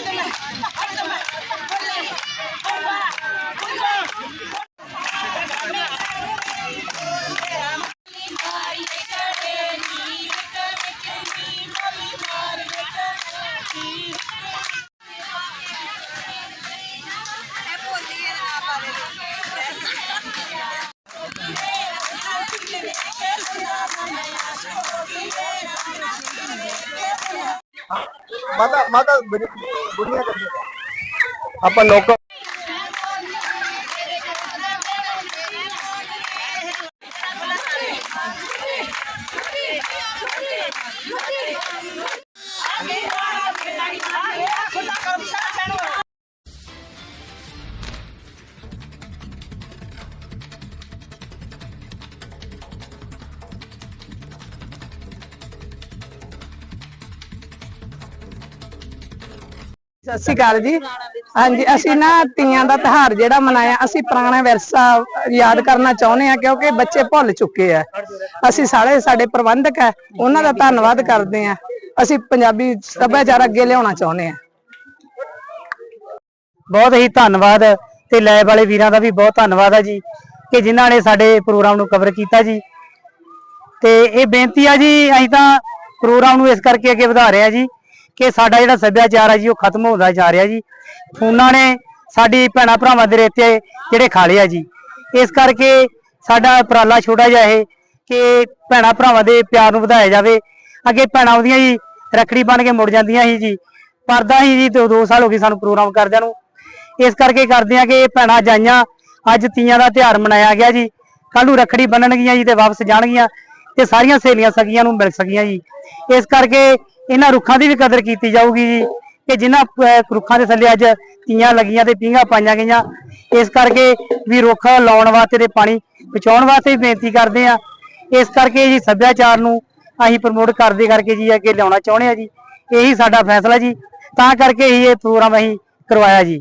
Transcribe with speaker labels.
Speaker 1: Ano naman? Ano naman? ਮਾਤਾ ਮਾਤਾ ਬੁੜੀਆਂ ਕਰਦੇ ਆਪਾਂ ਲੋਕਾਂ
Speaker 2: ਸਤਿ ਸ਼੍ਰੀ ਅਕਾਲ ਜੀ। ਹਾਂਜੀ, ਅਸੀਂ ਨਾ ਤੀਆਂ ਦਾ ਤਿਹਾਰ ਜਿਹੜਾ ਮਨਾਇਆ, ਅਸੀਂ ਪੁਰਾਣਾ ਵਿਰਸਾ ਯਾਦ ਕਰਨਾ ਚਾਹੁੰਦੇ ਆ ਕਿਉਂਕਿ ਬੱਚੇ ਭੁੱਲ ਚੁੱਕੇ ਆ। ਅਸੀਂ ਸਾਰੇ ਸਾਡੇ ਪ੍ਰਬੰਧਕ ਆ ਉਹਨਾਂ ਦਾ ਧੰਨਵਾਦ ਕਰਦੇ ਆ ਅਸੀਂ ਪੰਜਾਬੀ ਸੱਭਿਆਚਾਰ ਅੱਗੇ ਲਿਆਉਣਾ ਚਾਹੁੰਦੇ ਆ
Speaker 3: ਬਹੁਤ ਹੀ ਧੰਨਵਾਦ ਤੇ ਲੈਬ ਵਾਲੇ ਵੀਰਾਂ ਦਾ ਵੀ ਬਹੁਤ ਧੰਨਵਾਦ ਹੈ ਜੀ, ਕਿ ਜਿਨ੍ਹਾਂ ਨੇ ਸਾਡੇ ਪ੍ਰੋਗਰਾਮ ਨੂੰ ਕਵਰ ਕੀਤਾ ਜੀ। ਤੇ ਇਹ ਬੇਨਤੀ ਆ ਜੀ, ਅਸੀਂ ਤਾਂ ਪ੍ਰੋਗਰਾਮ ਨੂੰ ਇਸ ਕਰਕੇ ਅੱਗੇ ਵਧਾ ਰਹੇ ਆ ਜੀ ਕਿ ਸਾਡਾ ਜਿਹੜਾ ਸੱਭਿਆਚਾਰ ਹੈ ਜੀ, ਉਹ ਖਤਮ ਹੁੰਦਾ ਜਾ ਰਿਹਾ ਜੀ। ਫੋਨਾਂ ਨੇ ਸਾਡੀ ਭੈਣਾ ਭਰਾਵਾਂ ਦੇ ਰੇਤੇ ਜਿਹੜੇ ਖਾ ਲਏ ਆ ਜੀ। ਇਸ ਕਰਕੇ ਸਾਡਾ ਉਪਰਾਲਾ ਛੋਟਾ ਜਿਹਾ ਇਹ ਕਿ ਭੈਣਾ ਭਰਾਵਾਂ ਦੇ ਪਿਆਰ ਨੂੰ ਵਧਾਇਆ ਜਾਵੇ। ਅੱਗੇ ਭੈਣਾਂ ਆਉਂਦੀਆਂ ਜੀ, ਰੱਖੜੀ ਬਣ ਕੇ ਮੁੜ ਜਾਂਦੀਆਂ ਸੀ ਜੀ। ਪਰਦਾ ਹੀ ਜੀ, ਦੋ ਦੋ ਸਾਲ ਹੋ ਗਏ ਸਾਨੂੰ ਪ੍ਰੋਗਰਾਮ ਕਰਦਿਆਂ ਨੂੰ। ਇਸ ਕਰਕੇ ਕਰਦੇ ਆ ਕਿ ਇਹ ਭੈਣਾਂ ਜਾਈਆਂ, ਅੱਜ ਤੀਆਂ ਦਾ ਤਿਉਹਾਰ ਮਨਾਇਆ ਗਿਆ ਜੀ। ਕੱਲ ਨੂੰ ਰੱਖੜੀ ਬੰਨਣਗੀਆਂ ਜੀ ਤੇ ਵਾਪਸ ਜਾਣਗੀਆਂ ਤੇ ਸਾਰੀਆਂ ਸਹੇਲੀਆਂ ਸਗੀਆਂ ਨੂੰ ਮਿਲ ਸਕੀਆਂ ਜੀ। ਇਸ ਕਰਕੇ ਇਹਨਾਂ ਰੁੱਖਾਂ ਦੀ ਵੀ ਕਦਰ ਕੀਤੀ ਜਾਊਗੀ ਜੀ। ਕਿ ਜਿਨ੍ਹਾਂ ਰੁੱਖਾਂ ਦੇ ਥੱਲੇ ਅੱਜ ਤੀਆਂ ਲੱਗੀਆਂ ਤੇ ਪੀਂਘਾਂ ਪਾਈਆਂ ਗਈਆਂ। ਇਸ ਕਰਕੇ ਵੀ ਰੁੱਖ ਲਾਉਣ ਵਾਸਤੇ ਤੇ ਪਾਣੀ ਬਚਾਉਣ ਵਾਸਤੇ ਵੀ ਬੇਨਤੀ ਕਰਦੇ ਆ ਇਸ ਕਰਕੇ ਜੀ ਸੱਭਿਆਚਾਰ ਨੂੰ ਅਸੀਂ ਪ੍ਰਮੋਟ ਕਰਦੇ ਕਰਕੇ ਜੀ ਅੱਗੇ ਲਿਆਉਣਾ ਚਾਹੁੰਦੇ ਆ ਜੀ। ਇਹੀ ਸਾਡਾ ਫੈਸਲਾ ਜੀ। ਤਾਂ ਕਰਕੇ ਹੀ ਇਹ ਪ੍ਰੋਗਰਾਮ ਅਸੀਂ ਕਰਵਾਇਆ ਜੀ।